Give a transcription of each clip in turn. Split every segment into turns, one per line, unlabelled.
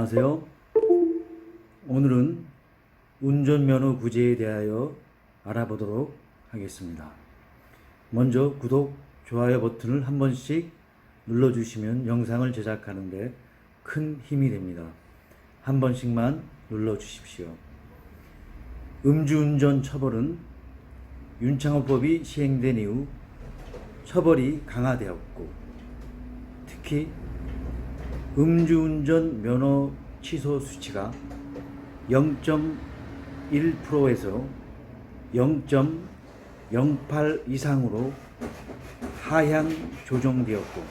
안녕하세요. 오늘은 운전면허 구제에 대하여 알아보도록 하겠습니다. 먼저 구독, 좋아요 버튼을 한 번씩 눌러주시면 영상을 제작하는데 큰 힘이 됩니다. 한 번씩만 눌러주십시오. 음주운전 처벌은 윤창호법이 시행된 이후 처벌이 강화되었고 특히 음주운전 면허 취소 수치가 0.1%에서 0.08 이상으로 하향 조정되었고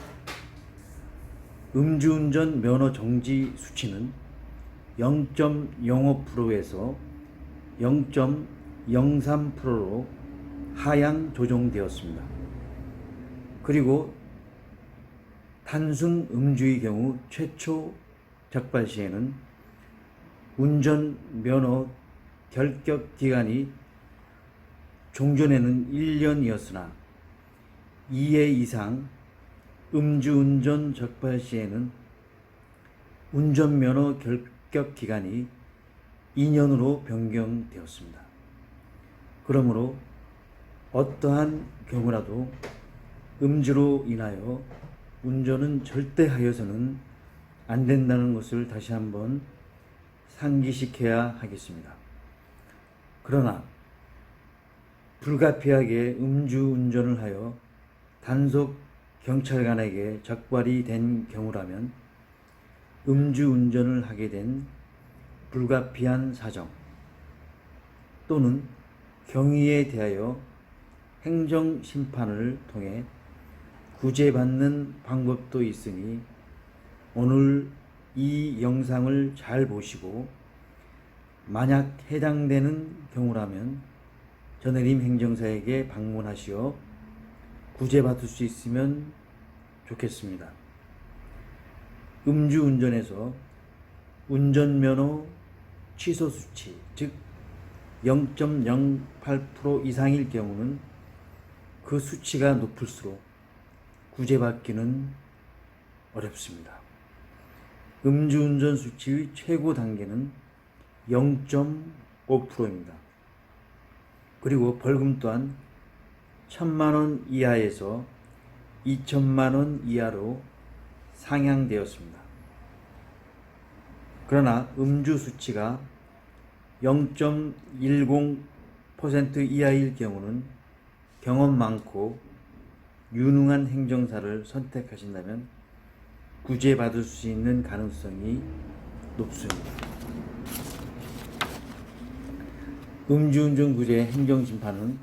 음주운전 면허 정지 수치는 0.05%에서 0.03%로 하향 조정되었습니다. 그리고 단순 음주의 경우 최초 적발 시에는 운전 면허 결격 기간이 종전에는 1년이었으나 2회 이상 음주운전 적발 시에는 운전면허 결격 기간이 2년으로 변경되었습니다. 그러므로 어떠한 경우라도 음주로 인하여 운전은 절대 하여서는 안 된다는 것을 다시 한번 상기시켜야 하겠습니다. 그러나 불가피하게 음주 운전을 하여 단속 경찰관에게 적발이 된 경우라면 음주 운전을 하게 된 불가피한 사정 또는 경위에 대하여 행정 심판을 통해 구제받는 방법도 있으니 오늘 이 영상을 잘 보시고 만약 해당되는 경우라면 전해림 행정사에게 방문하시어 구제받을 수 있으면 좋겠습니다. 음주운전에서 운전면허 취소 수치 즉 0.08% 이상일 경우는 그 수치가 높을수록 구제받기는 어렵습니다. 음주운전 수치의 최고 단계는 0.5%입니다. 그리고 벌금 또한 1천만 원 이하에서 2천만 원 이하로 상향되었습니다. 그러나 음주 수치가 0.10% 이하일 경우는 경험 많고 유능한 행정사를 선택하신다면 구제받을 수 있는 가능성이 높습니다. 음주운전 구제 행정심판은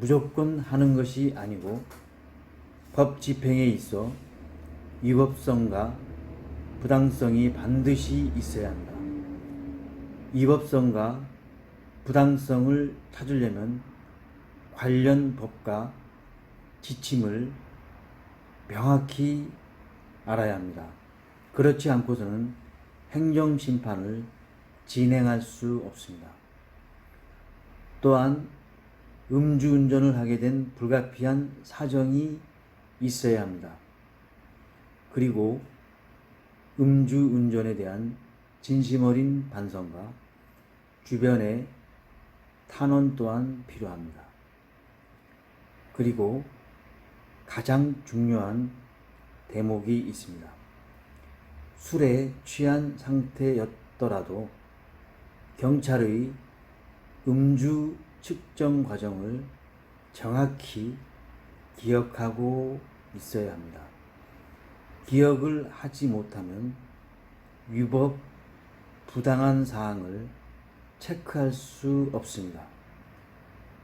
무조건 하는 것이 아니고 법 집행에 있어 위법성과 부당성이 반드시 있어야 한다. 위법성과 부당성을 찾으려면 관련 법과 지침을 명확히 알아야 합니다. 그렇지 않고서는 행정심판을 진행할 수 없습니다. 또한 음주운전을 하게 된 불가피한 사정이 있어야 합니다. 그리고 음주운전에 대한 진심 어린 반성과 주변의 탄원 또한 필요합니다. 그리고 가장 중요한 대목이 있습니다. 술에 취한 상태였더라도 경찰의 음주 측정 과정을 정확히 기억하고 있어야 합니다. 기억을 하지 못하면 위법, 부당한 사항을 체크할 수 없습니다.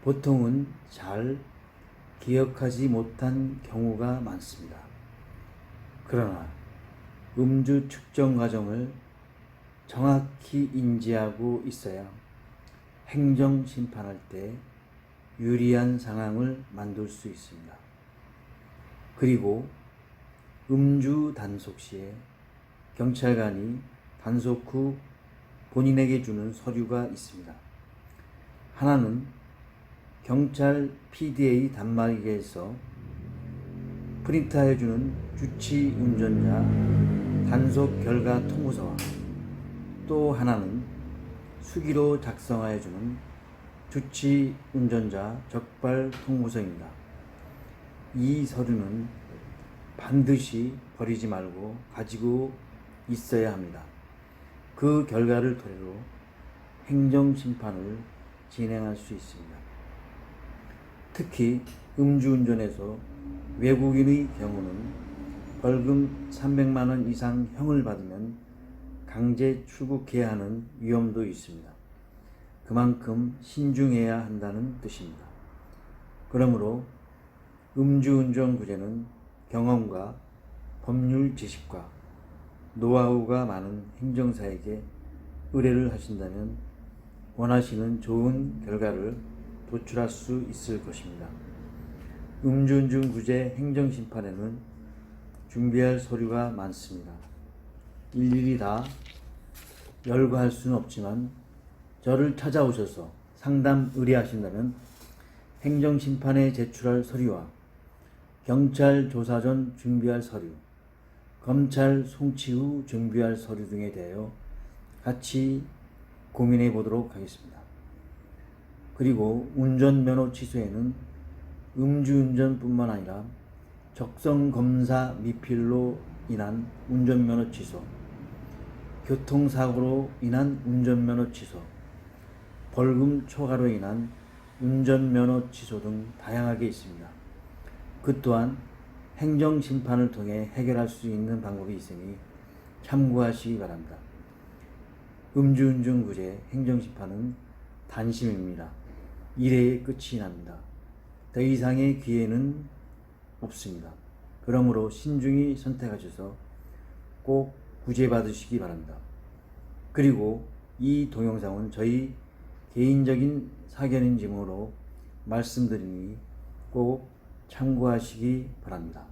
보통은 잘 기억하지 못한 경우가 많습니다. 그러나 음주 측정 과정을 정확히 인지하고 있어야 행정 심판할 때 유리한 상황을 만들 수 있습니다. 그리고 음주 단속 시에 경찰관이 단속 후 본인에게 주는 서류가 있습니다. 하나는 경찰 PDA 단말기에서 프린트하여 주는 주치 운전자 단속 결과 통보서와 또 하나는 수기로 작성하여 주는 주치 운전자 적발 통보서입니다. 이 서류는 반드시 버리지 말고 가지고 있어야 합니다. 그 결과를 토대로 행정심판을 진행할 수 있습니다. 특히 음주운전에서 외국인의 경우는 벌금 300만 원 이상 형을 받으면 강제 출국해야 하는 위험도 있습니다. 그만큼 신중해야 한다는 뜻입니다. 그러므로 음주운전 구제는 경험과 법률 지식과 노하우가 많은 행정사에게 의뢰를 하신다면 원하시는 좋은 결과를 도출할 수 있을 것입니다. 음주운전 구제 행정심판에는 준비할 서류가 많습니다. 일일이 다 열거할 수는 없지만 저를 찾아오셔서 상담 의뢰하신다면 행정심판에 제출할 서류와 경찰 조사 전 준비할 서류, 검찰 송치 후 준비할 서류 등에 대하여 같이 고민해 보도록 하겠습니다. 그리고 운전면허 취소에는 음주운전뿐만 아니라 적성검사 미필로 인한 운전면허 취소, 교통사고로 인한 운전면허 취소, 벌금 초과로 인한 운전면허 취소 등 다양하게 있습니다. 그 또한 행정심판을 통해 해결할 수 있는 방법이 있으니 참고하시기 바랍니다. 음주운전 구제 행정심판은 단심입니다. 이래에 끝이 납니다. 더 이상의 기회는 없습니다. 그러므로 신중히 선택하셔서 꼭 구제받으시기 바랍니다. 그리고 이 동영상은 저희 개인적인 사견인 지으로 말씀드리니 꼭 참고하시기 바랍니다.